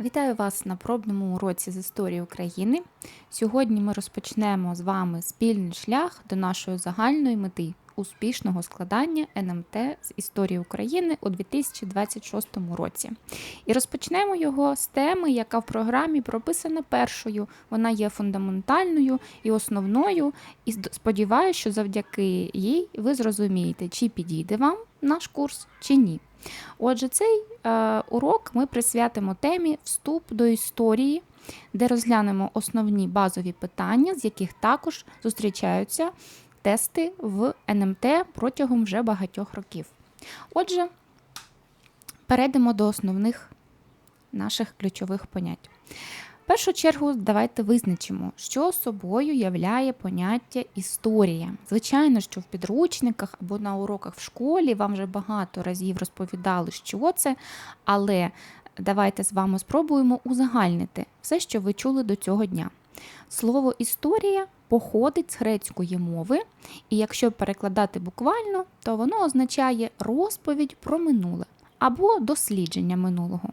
Вітаю вас на пробному уроці з історії України. Сьогодні ми розпочнемо з вами спільний шлях до нашої загальної мети успішного складання НМТ з історії України у 2026 році. І розпочнемо його з теми, яка в програмі прописана першою. Вона є фундаментальною і основною. І сподіваюся, що завдяки їй ви зрозумієте, чи підійде вам наш курс, чи ні. Отже, цей е, урок ми присвятимо темі Вступ до історії, де розглянемо основні базові питання, з яких також зустрічаються тести в НМТ протягом вже багатьох років. Отже, перейдемо до основних наших ключових понять. В першу чергу, давайте визначимо, що собою являє поняття історія. Звичайно, що в підручниках або на уроках в школі вам вже багато разів розповідали, що це, але давайте з вами спробуємо узагальнити все, що ви чули до цього дня. Слово історія походить з грецької мови, і якщо перекладати буквально, то воно означає розповідь про минуле або дослідження минулого.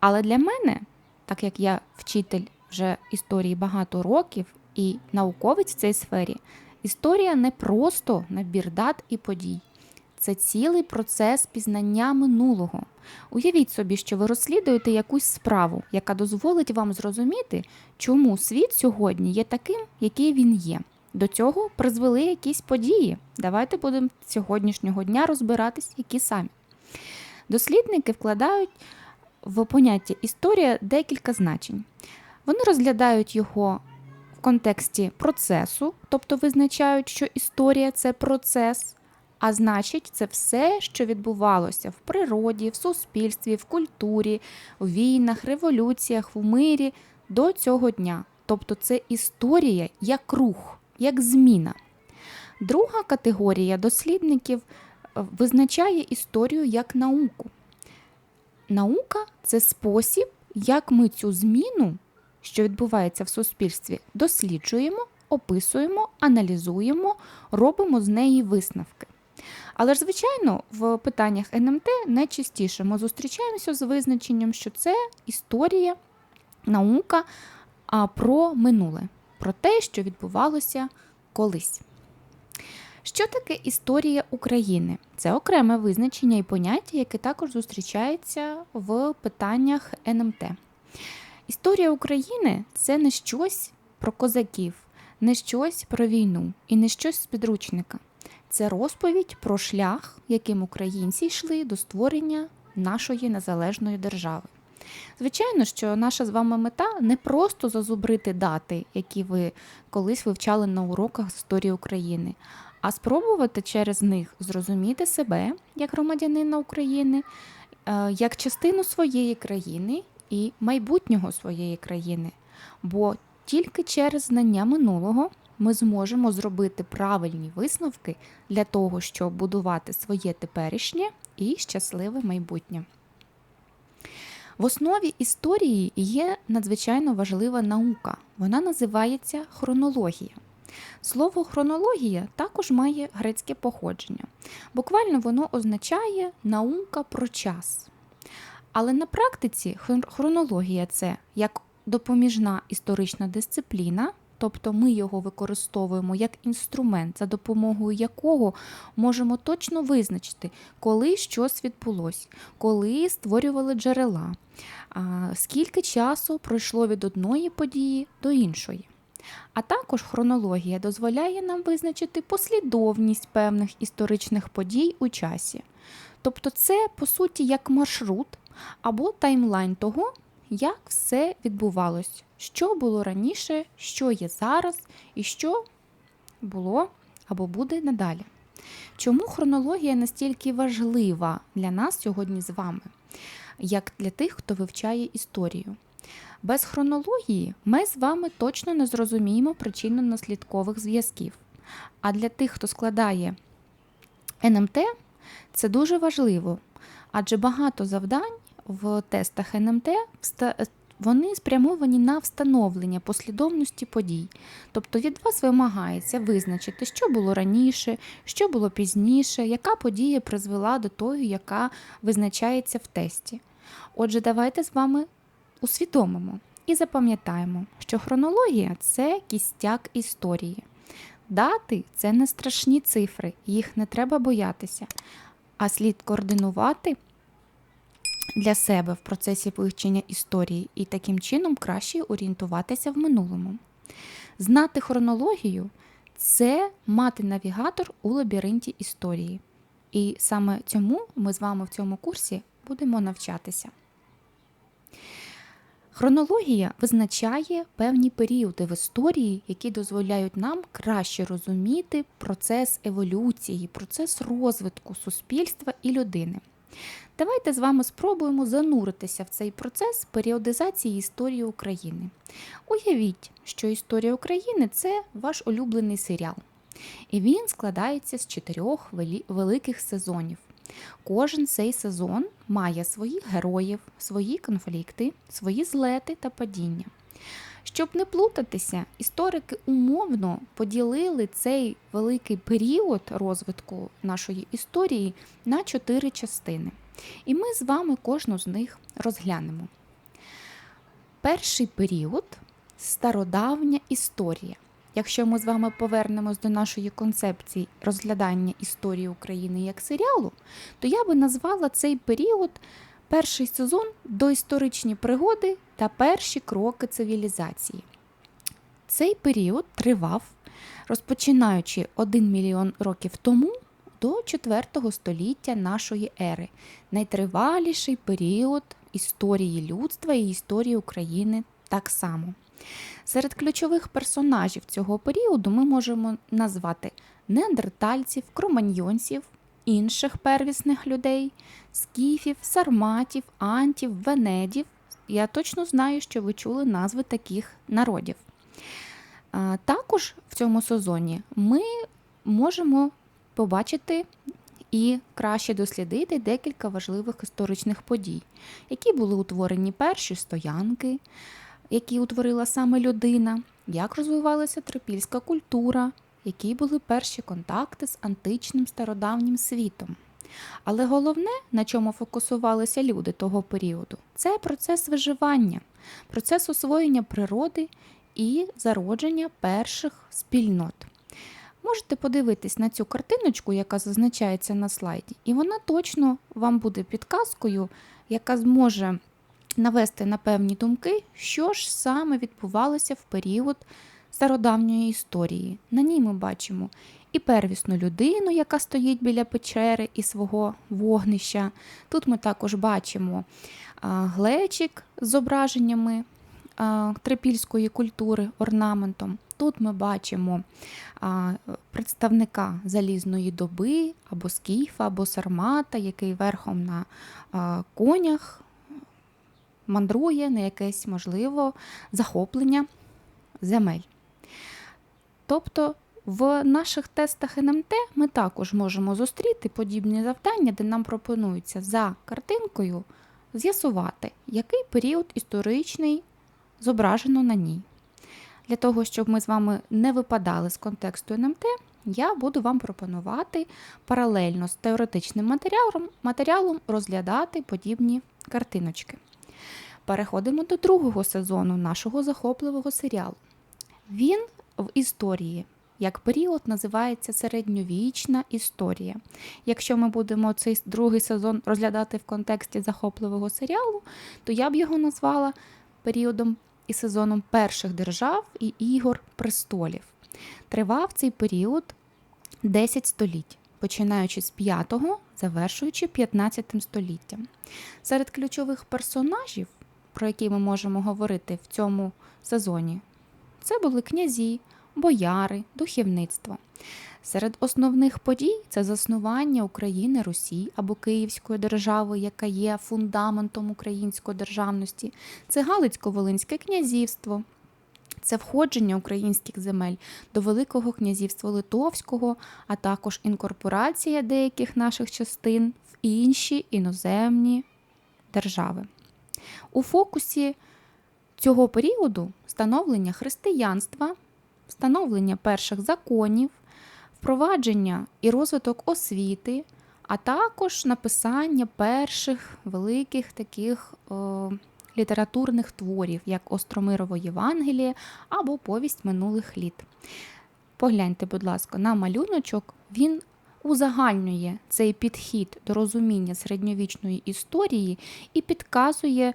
Але для мене так як я вчитель вже історії багато років і науковець в цій сфері, історія не просто набір дат і подій. Це цілий процес пізнання минулого. Уявіть собі, що ви розслідуєте якусь справу, яка дозволить вам зрозуміти, чому світ сьогодні є таким, який він є. До цього призвели якісь події. Давайте будемо сьогоднішнього дня розбиратись, які самі. Дослідники вкладають в поняття історія декілька значень. Вони розглядають його в контексті процесу, тобто визначають, що історія це процес, а значить, це все, що відбувалося в природі, в суспільстві, в культурі, в війнах, революціях, в мирі до цього дня. Тобто це історія як рух, як зміна. Друга категорія дослідників е, визначає історію як науку. Наука це спосіб, як ми цю зміну, що відбувається в суспільстві, досліджуємо, описуємо, аналізуємо, робимо з неї висновки. Але ж, звичайно, в питаннях НМТ найчастіше ми зустрічаємося з визначенням, що це історія, наука про минуле, про те, що відбувалося колись. Що таке історія України? Це окреме визначення і поняття, яке також зустрічається в питаннях НМТ. Історія України це не щось про козаків, не щось про війну і не щось з підручника. Це розповідь про шлях, яким українці йшли до створення нашої незалежної держави. Звичайно, що наша з вами мета не просто зазубрити дати, які ви колись вивчали на уроках історії України, а спробувати через них зрозуміти себе як громадянина України, е, як частину своєї країни і майбутнього своєї країни. Бо тільки через знання минулого ми зможемо зробити правильні висновки для того, щоб будувати своє теперішнє і щасливе майбутнє. В основі історії є надзвичайно важлива наука. Вона називається хронологія. Слово хронологія також має грецьке походження. Буквально воно означає наука про час. Але на практиці хронологія це як допоміжна історична дисципліна, тобто ми його використовуємо як інструмент, за допомогою якого можемо точно визначити, коли щось відбулось, коли створювали джерела, скільки часу пройшло від одної події до іншої. А також хронологія дозволяє нам визначити послідовність певних історичних подій у часі. Тобто, це, по суті, як маршрут або таймлайн того, як все відбувалось, що було раніше, що є зараз і що було або буде надалі. Чому хронологія настільки важлива для нас сьогодні з вами, як для тих, хто вивчає історію? Без хронології ми з вами точно не зрозуміємо причинно-наслідкових зв'язків. А для тих, хто складає НМТ, це дуже важливо, адже багато завдань в тестах НМТ вони спрямовані на встановлення послідовності подій. Тобто від вас вимагається визначити, що було раніше, що було пізніше, яка подія призвела до тої, яка визначається в тесті. Отже, давайте з вами усвідомимо і запам'ятаємо, що хронологія це кістяк історії. Дати це не страшні цифри, їх не треба боятися, а слід координувати для себе в процесі вивчення історії і таким чином краще орієнтуватися в минулому. Знати хронологію це мати навігатор у лабіринті історії. І саме цьому ми з вами в цьому курсі будемо навчатися. Хронологія визначає певні періоди в історії, які дозволяють нам краще розуміти процес еволюції, процес розвитку суспільства і людини. Давайте з вами спробуємо зануритися в цей процес періодизації історії України. Уявіть, що історія України це ваш улюблений серіал, і він складається з чотирьох великих сезонів. Кожен цей сезон має своїх героїв, свої конфлікти, свої злети та падіння. Щоб не плутатися, історики умовно поділили цей великий період розвитку нашої історії на чотири частини. І ми з вами кожну з них розглянемо. Перший період стародавня історія. Якщо ми з вами повернемось до нашої концепції розглядання історії України як серіалу, то я би назвала цей період перший сезон доісторичні пригоди та перші кроки цивілізації. Цей період тривав, розпочинаючи 1 мільйон років тому до 4 століття нашої ери, найтриваліший період історії людства і історії України так само. Серед ключових персонажів цього періоду ми можемо назвати неандертальців, кроманьйонців, інших первісних людей, скіфів, сарматів, антів, венедів. Я точно знаю, що ви чули назви таких народів. Також в цьому сезоні ми можемо побачити і краще дослідити декілька важливих історичних подій, які були утворені перші стоянки, які утворила саме людина, як розвивалася трипільська культура, які були перші контакти з античним стародавнім світом. Але головне, на чому фокусувалися люди того періоду, це процес виживання, процес освоєння природи і зародження перших спільнот. Можете подивитись на цю картиночку, яка зазначається на слайді, і вона точно вам буде підказкою, яка зможе навести на певні думки, що ж саме відбувалося в період стародавньої історії. На ній ми бачимо і первісну людину, яка стоїть біля печери і свого вогнища. Тут ми також бачимо глечик з зображеннями трипільської культури орнаментом. Тут ми бачимо представника залізної доби або скіфа, або сармата, який верхом на конях мандрує на якесь, можливо, захоплення земель. Тобто в наших тестах НМТ ми також можемо зустріти подібні завдання, де нам пропонується за картинкою з'ясувати, який період історичний зображено на ній. Для того, щоб ми з вами не випадали з контексту НМТ, я буду вам пропонувати паралельно з теоретичним матеріалом, матеріалом розглядати подібні картиночки. Переходимо до другого сезону нашого захопливого серіалу. Він в історії, як період, називається середньовічна історія. Якщо ми будемо цей другий сезон розглядати в контексті захопливого серіалу, то я б його назвала періодом і сезоном перших держав і ігор престолів. Тривав цей період 10 століть. Починаючи з 5-го, завершуючи 15 століттям. Серед ключових персонажів про які ми можемо говорити в цьому сезоні, це були князі, бояри, духовництво. Серед основних подій це заснування України Русі або Київської держави, яка є фундаментом української державності, це Галицько-Волинське князівство, це входження українських земель до Великого князівства Литовського, а також інкорпорація деяких наших частин в інші іноземні держави. У фокусі цього періоду становлення християнства, встановлення перших законів, впровадження і розвиток освіти, а також написання перших великих таких о, літературних творів, як Остромирово Євангеліє або Повість минулих літ. Погляньте, будь ласка, на малюночок, він узагальнює цей підхід до розуміння середньовічної історії і підказує е,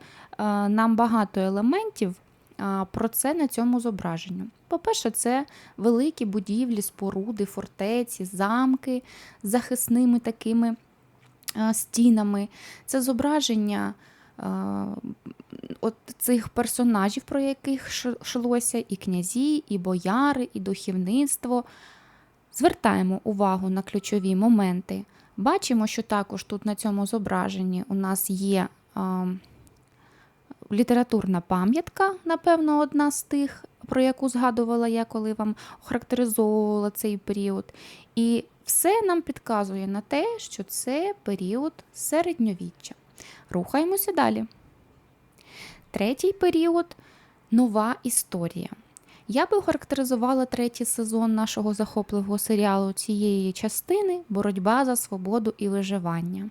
нам багато елементів е, про це на цьому зображенню. По-перше, це великі будівлі, споруди, фортеці, замки з захисними такими е, стінами. Це зображення от цих персонажів, про яких йшлося, і князі, і бояри, і духовництво. Звертаємо увагу на ключові моменти. Бачимо, що також тут на цьому зображенні у нас є а, літературна пам'ятка, напевно, одна з тих, про яку згадувала я, коли вам охарактеризовувала цей період. І все нам підказує на те, що це період середньовіччя. Рухаємося далі. Третій період нова історія. Я би охарактеризувала третій сезон нашого захопливого серіалу цієї частини боротьба за свободу і виживання.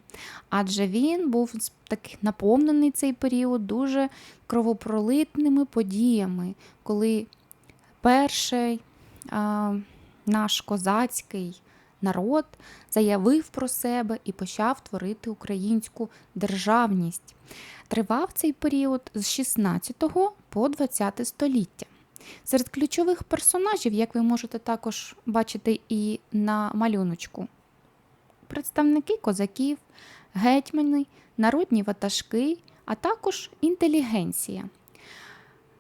Адже він був так наповнений цей період дуже кровопролитними подіями, коли перший а, наш козацький народ заявив про себе і почав творити українську державність. Тривав цей період з 16 по 20 століття. Серед ключових персонажів, як ви можете також бачити і на малюночку, представники козаків, гетьмани, народні ватажки, а також інтелігенція.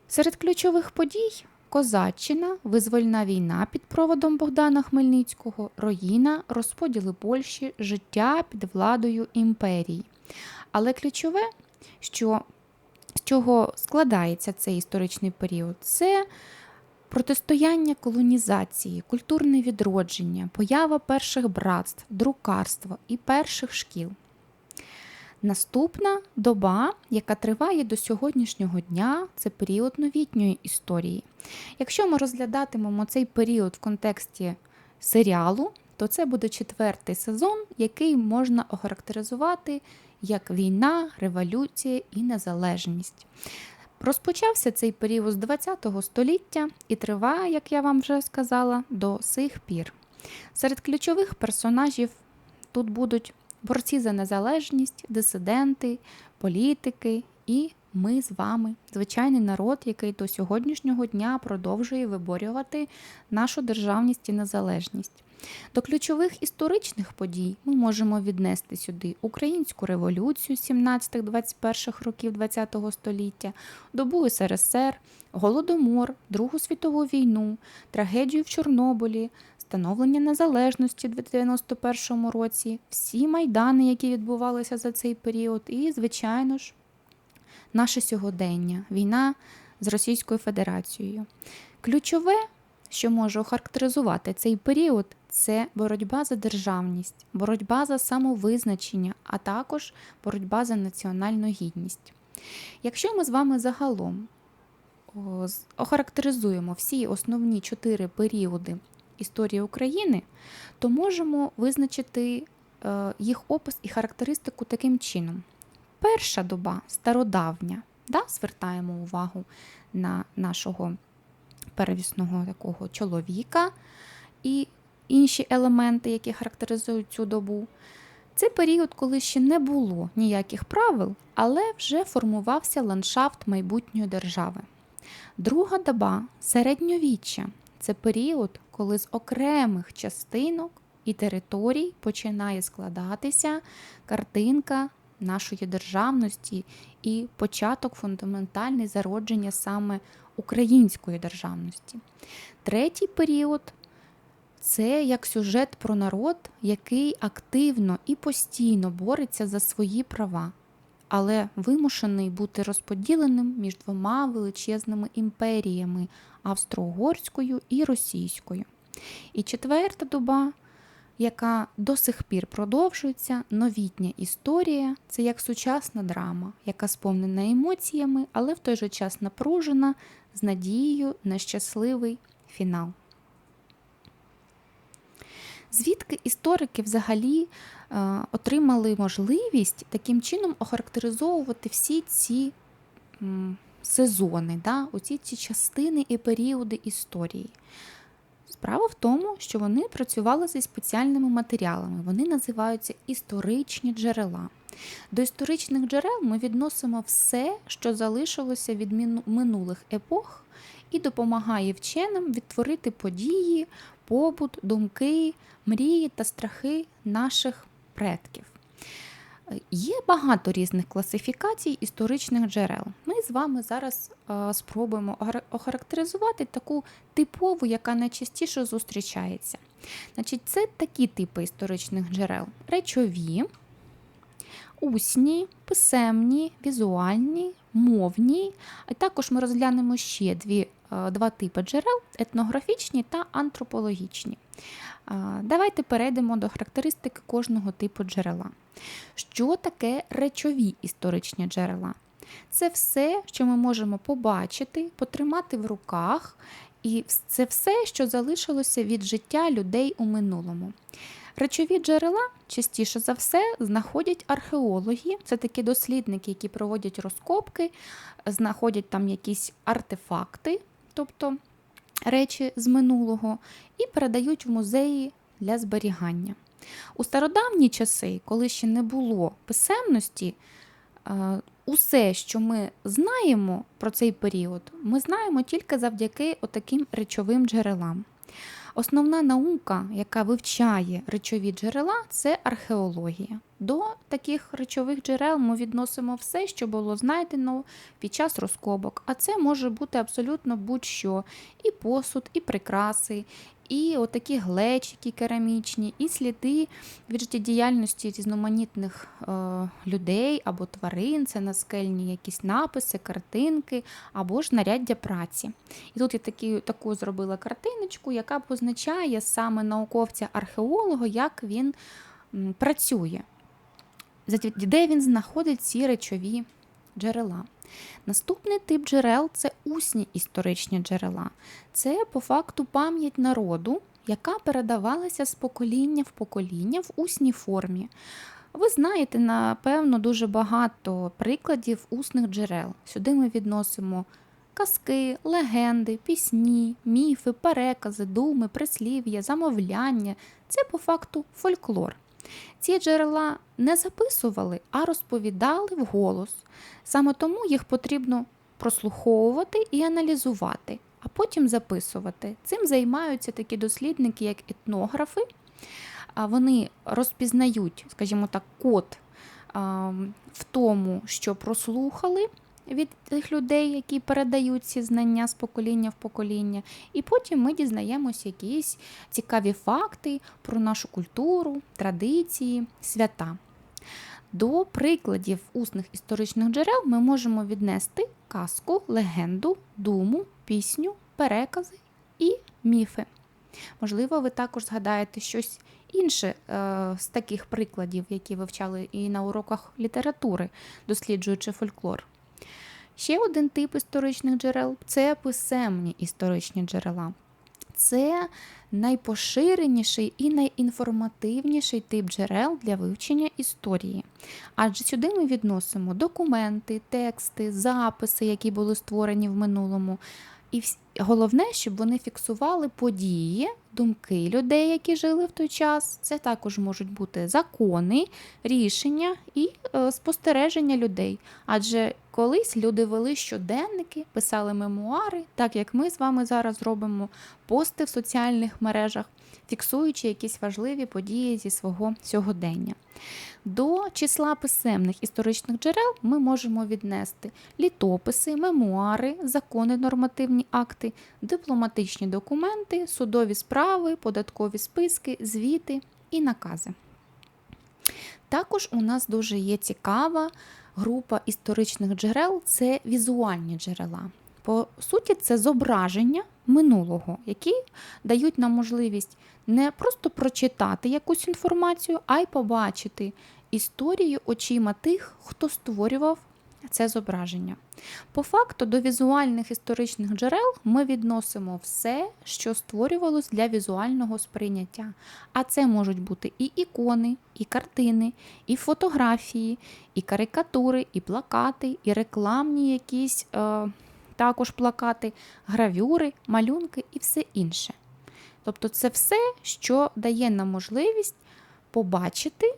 Серед ключових подій Козаччина, визвольна війна під проводом Богдана Хмельницького, руїна, розподіли Польщі, життя під владою імперії. Але ключове, що з чого складається цей історичний період, це протистояння колонізації, культурне відродження, поява перших братств, друкарства і перших шкіл. Наступна доба, яка триває до сьогоднішнього дня, це період новітньої історії. Якщо ми розглядатимемо цей період в контексті серіалу, то це буде четвертий сезон, який можна охарактеризувати як війна, революція і незалежність. Розпочався цей період з ХХ століття і триває, як я вам вже сказала, до сих пір. Серед ключових персонажів тут будуть борці за незалежність, дисиденти, політики і ми з вами, звичайний народ, який до сьогоднішнього дня продовжує виборювати нашу державність і незалежність. До ключових історичних подій ми можемо віднести сюди Українську революцію 17-21 років ХХ століття, добу СРСР, Голодомор, Другу світову війну, трагедію в Чорнобилі, становлення незалежності в 91 році, всі майдани, які відбувалися за цей період, і, звичайно ж, наше сьогодення, війна з Російською Федерацією. Ключове, що може охарактеризувати цей період, це боротьба за державність, боротьба за самовизначення, а також боротьба за національну гідність. Якщо ми з вами загалом охарактеризуємо всі основні чотири періоди історії України, то можемо визначити е, їх опис і характеристику таким чином. Перша доба стародавня, да, звертаємо увагу на нашого первісного такого чоловіка і інші елементи, які характеризують цю добу. Це період, коли ще не було ніяких правил, але вже формувався ландшафт майбутньої держави. Друга доба середньовіччя це період, коли з окремих частинок і територій починає складатися картинка нашої державності і початок фундаментальний зародження саме української державності. Третій період це як сюжет про народ, який активно і постійно бореться за свої права, але вимушений бути розподіленим між двома величезними імперіями австро-угорською і російською. І четверта доба яка до сих пір продовжується, новітня історія це як сучасна драма, яка сповнена емоціями, але в той же час напружена з надією на щасливий фінал. Звідки історики взагалі е, отримали можливість таким чином охарактеризовувати всі ці м, сезони, да? оці ці частини і періоди історії. Справа в тому, що вони працювали зі спеціальними матеріалами. Вони називаються історичні джерела. До історичних джерел ми відносимо все, що залишилося від минулих епох, і допомагає вченим відтворити події, побут, думки, мрії та страхи наших предків. Є багато різних класифікацій історичних джерел. Ми з вами зараз е, спробуємо охарактеризувати таку типову, яка найчастіше зустрічається. Значить, це такі типи історичних джерел: речові, усні, писемні, візуальні, мовні. А також ми розглянемо ще дві, е, два типи джерел: етнографічні та антропологічні. Давайте перейдемо до характеристики кожного типу джерела. Що таке речові історичні джерела? Це все, що ми можемо побачити, потримати в руках, і це все, що залишилося від життя людей у минулому. Речові джерела частіше за все знаходять археологи, це такі дослідники, які проводять розкопки, знаходять там якісь артефакти, тобто речі з минулого, і передають в музеї для зберігання. У стародавні часи, коли ще не було писемності, е, усе, що ми знаємо про цей період, ми знаємо тільки завдяки отаким речовим джерелам. Основна наука, яка вивчає речові джерела, це археологія. До таких речових джерел ми відносимо все, що було знайдено під час розкопок. А це може бути абсолютно будь-що: і посуд, і прикраси, і отакі глечики керамічні, і сліди від життєдіяльності різноманітних е, людей або тварин, це наскельні якісь написи, картинки або ж знаряддя праці. І тут я такі, таку зробила картиночку, яка позначає саме науковця-археолога, як він працює, де він знаходить ці речові джерела. Наступний тип джерел це усні історичні джерела. Це по факту пам'ять народу, яка передавалася з покоління в покоління в усній формі. Ви знаєте, напевно, дуже багато прикладів усних джерел. Сюди ми відносимо казки, легенди, пісні, міфи, перекази, думи, прислів'я, замовляння. Це по факту фольклор. Ці джерела не записували, а розповідали вголос. Саме тому їх потрібно прослуховувати і аналізувати, а потім записувати. Цим займаються такі дослідники, як етнографи. Вони розпізнають, скажімо так, код в тому, що прослухали від тих людей, які передають ці знання з покоління в покоління. І потім ми дізнаємося якісь цікаві факти про нашу культуру, традиції, свята. До прикладів усних історичних джерел ми можемо віднести казку, легенду, думу, пісню, перекази і міфи. Можливо, ви також згадаєте щось інше е, з таких прикладів, які вивчали і на уроках літератури, досліджуючи фольклор. Ще один тип історичних джерел це писемні історичні джерела. Це найпоширеніший і найінформативніший тип джерел для вивчення історії. Адже сюди ми відносимо документи, тексти, записи, які були створені в минулому. І головне, щоб вони фіксували події, думки людей, які жили в той час. Це також можуть бути закони, рішення і е, спостереження людей. Адже колись люди вели щоденники, писали мемуари, так як ми з вами зараз робимо пости в соціальних мережах, фіксуючи якісь важливі події зі свого сьогодення. До числа писемних історичних джерел ми можемо віднести літописи, мемуари, закони, нормативні акти, дипломатичні документи, судові справи, податкові списки, звіти і накази. Також у нас дуже є цікава група історичних джерел це візуальні джерела. По суті, це зображення минулого, які дають нам можливість не просто прочитати якусь інформацію, а й побачити історію очима тих, хто створював це зображення. По факту до візуальних історичних джерел ми відносимо все, що створювалось для візуального сприйняття. А це можуть бути і ікони, і картини, і фотографії, і карикатури, і плакати, і рекламні якісь е, також плакати, гравюри, малюнки і все інше. Тобто це все, що дає нам можливість побачити,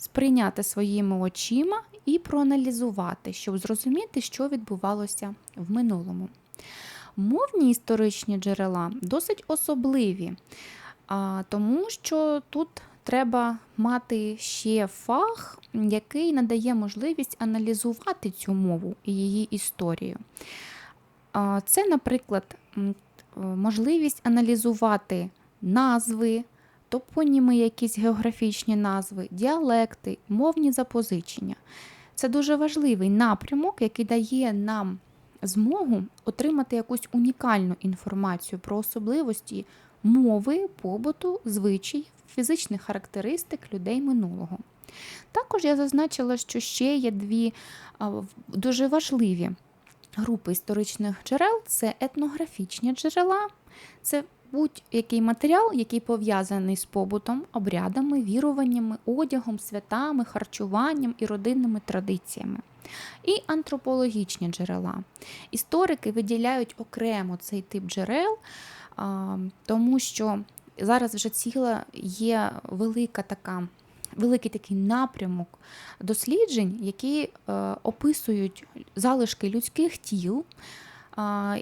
сприйняти своїми очима і проаналізувати, щоб зрозуміти, що відбувалося в минулому. Мовні історичні джерела досить особливі, тому що тут треба мати ще фах, який надає можливість аналізувати цю мову і її історію. Це, наприклад, е, можливість аналізувати назви, топоніми, якісь географічні назви, діалекти, мовні запозичення. Це дуже важливий напрямок, який дає нам змогу отримати якусь унікальну інформацію про особливості мови, побуту, звичай, фізичних характеристик людей минулого. Також я зазначила, що ще є дві дуже важливі групи історичних джерел це етнографічні джерела, це будь-який матеріал, який пов'язаний з побутом, обрядами, віруваннями, одягом, святами, харчуванням і родинними традиціями. І антропологічні джерела. Історики виділяють окремо цей тип джерел, тому що зараз вже ціла є велика така. Великий такий напрямок досліджень, які е, описують залишки людських тіл,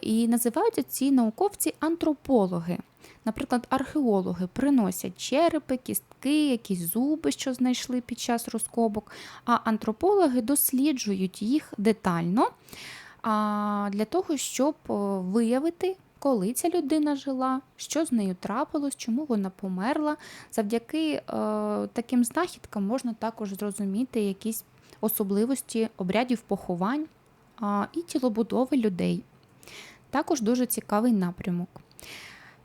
і називаються ці науковці антропологи. Наприклад, археологи приносять черепи, кістки, якісь зуби, що знайшли під час розкопок, а антропологи досліджують їх детально для того, щоб виявити, коли ця людина жила, що з нею трапилось, чому вона померла. Завдяки таким знахідкам можна також зрозуміти якісь особливості обрядів поховань і тілобудови людей. Також дуже цікавий напрямок.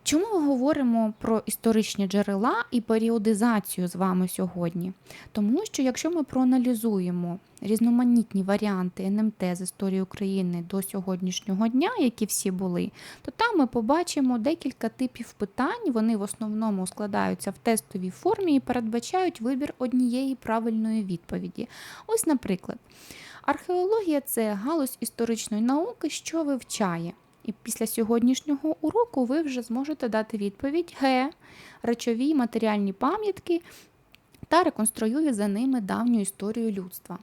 Чому ми говоримо про історичні джерела і періодизацію з вами сьогодні? Тому що якщо ми проаналізуємо різноманітні варіанти НМТ з історії України до сьогоднішнього дня, які всі були, то там ми побачимо декілька типів питань. Вони в основному складаються в тестовій формі і передбачають вибір однієї правильної відповіді. Ось, наприклад, археологія це галузь історичної науки, що вивчає. І після сьогоднішнього уроку ви вже зможете дати відповідь Г, речові матеріальні пам'ятки та реконструює за ними давню історію людства.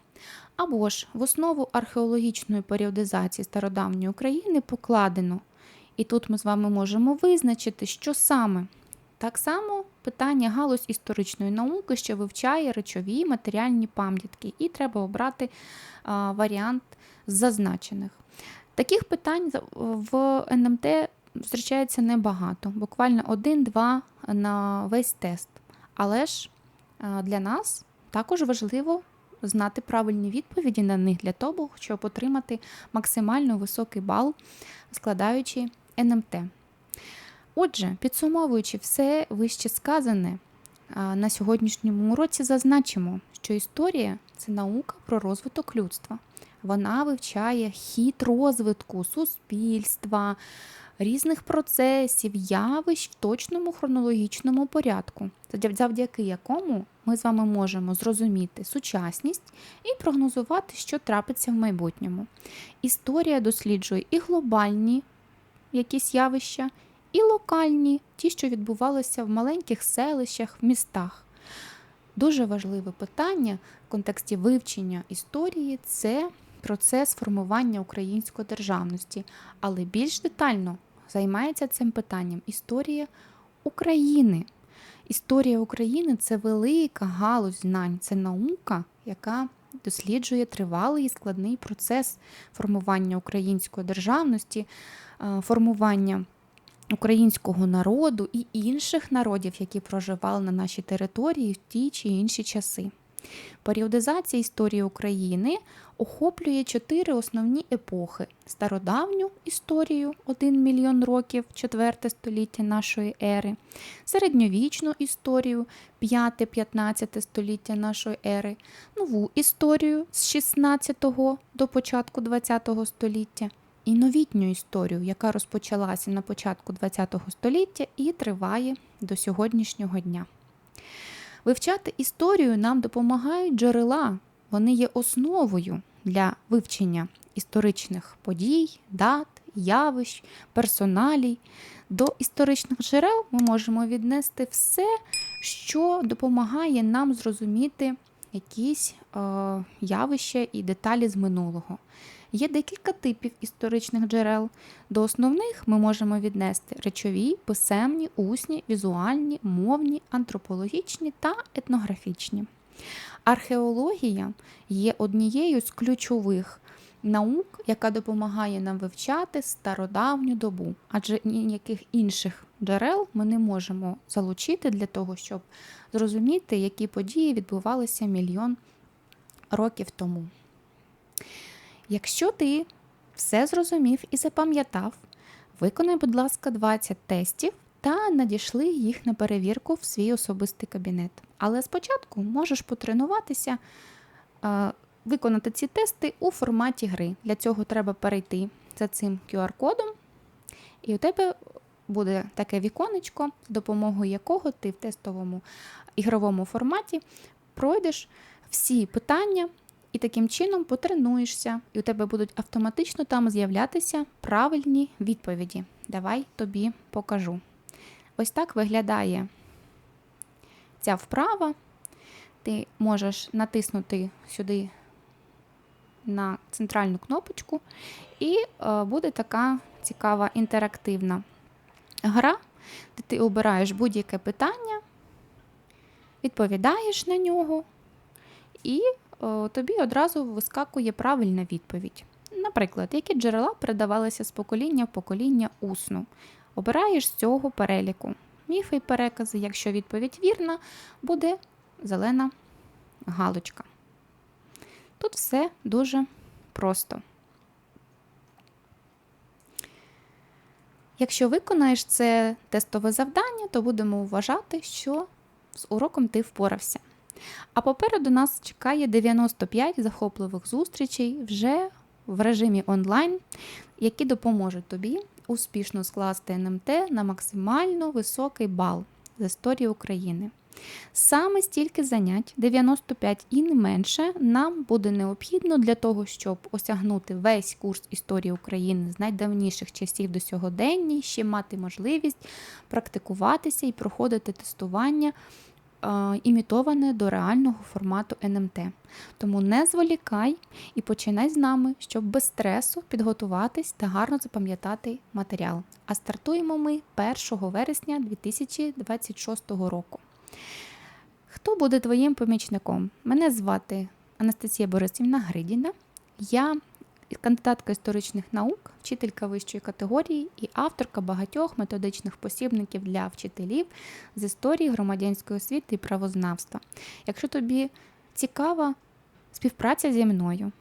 Або ж в основу археологічної періодизації стародавньої України покладено. І тут ми з вами можемо визначити, що саме. Так само питання галузь історичної науки, що вивчає речові матеріальні пам'ятки, і треба обрати варіант зазначених. Таких питань в НМТ зустрічається небагато, буквально один-два на весь тест. Але ж для нас також важливо знати правильні відповіді на них для того, щоб отримати максимально високий бал, складаючи НМТ. Отже, підсумовуючи все вище сказане, на сьогоднішньому уроці зазначимо, що історія це наука про розвиток людства. Вона вивчає хід розвитку суспільства, різних процесів, явищ в точному хронологічному порядку, завдяки якому ми з вами можемо зрозуміти сучасність і прогнозувати, що трапиться в майбутньому. Історія досліджує і глобальні якісь явища, і локальні, ті, що відбувалися в маленьких селищах, в містах. Дуже важливе питання в контексті вивчення історії це процес формування української державності, але більш детально займається цим питанням історія України. Історія України це велика галузь знань, це наука, яка досліджує тривалий і складний процес формування української державності, е, формування українського народу і інших народів, які проживали на нашій території в ті чи інші часи. Періодизація історії України охоплює чотири основні епохи: стародавню історію 1 мільйон років, 4 століття нашої ери, середньовічну історію 5-15 століття нашої ери, нову історію з 16 до початку 20 століття. І новітню історію, яка розпочалася на початку ХХ століття і триває до сьогоднішнього дня. Вивчати історію нам допомагають джерела, вони є основою для вивчення історичних подій, дат, явищ, персоналій. До історичних джерел ми можемо віднести все, що допомагає нам зрозуміти якісь е, явища і деталі з минулого. Є декілька типів історичних джерел. До основних ми можемо віднести речові, писемні, усні, візуальні, мовні, антропологічні та етнографічні. Археологія є однією з ключових наук, яка допомагає нам вивчати стародавню добу, адже ніяких інших джерел ми не можемо залучити для того, щоб зрозуміти, які події відбувалися мільйон років тому. Якщо ти все зрозумів і запам'ятав, виконай, будь ласка, 20 тестів та надішли їх на перевірку в свій особистий кабінет. Але спочатку можеш потренуватися, виконати ці тести у форматі гри. Для цього треба перейти за цим QR-кодом, і у тебе буде таке віконечко, з допомогою якого ти в тестовому ігровому форматі пройдеш всі питання. І таким чином потренуєшся, і у тебе будуть автоматично там з'являтися правильні відповіді. Давай тобі покажу. Ось так виглядає ця вправа. Ти можеш натиснути сюди на центральну кнопочку, і е, буде така цікава інтерактивна гра, де ти обираєш будь-яке питання, відповідаєш на нього, і тобі одразу вискакує правильна відповідь. Наприклад, які джерела передавалися з покоління в покоління усно. Обираєш з цього переліку. Міфи і перекази, якщо відповідь вірна, буде зелена галочка. Тут все дуже просто. Якщо виконаєш це тестове завдання, то будемо вважати, що з уроком ти впорався. А попереду нас чекає 95 захопливих зустрічей вже в режимі онлайн, які допоможуть тобі успішно скласти НМТ на максимально високий бал з історії України. Саме стільки занять, 95 і не менше, нам буде необхідно для того, щоб осягнути весь курс історії України з найдавніших часів до сьогодення, ще мати можливість практикуватися і проходити тестування імітоване до реального формату НМТ. Тому не зволікай і починай з нами, щоб без стресу підготуватись та гарно запам'ятати матеріал. А стартуємо ми 1 вересня 2026 року. Хто буде твоїм помічником? Мене звати Анастасія Борисівна Гридіна. Я кандидатка історичних наук, вчителька вищої категорії і авторка багатьох методичних посібників для вчителів з історії громадянської освіти і правознавства. Якщо тобі цікава співпраця зі мною,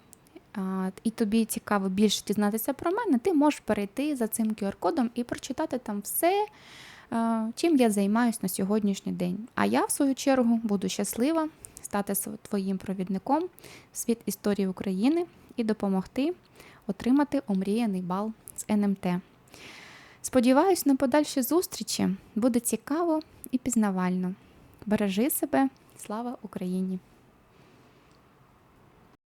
і тобі цікаво більше дізнатися про мене, ти можеш перейти за цим QR-кодом і прочитати там все, чим я займаюся на сьогоднішній день. А я, в свою чергу, буду щаслива стати твоїм провідником в світ історії України і допомогти отримати омріяний бал з НМТ. Сподіваюсь, на подальші зустрічі буде цікаво і пізнавально. Бережи себе, слава Україні!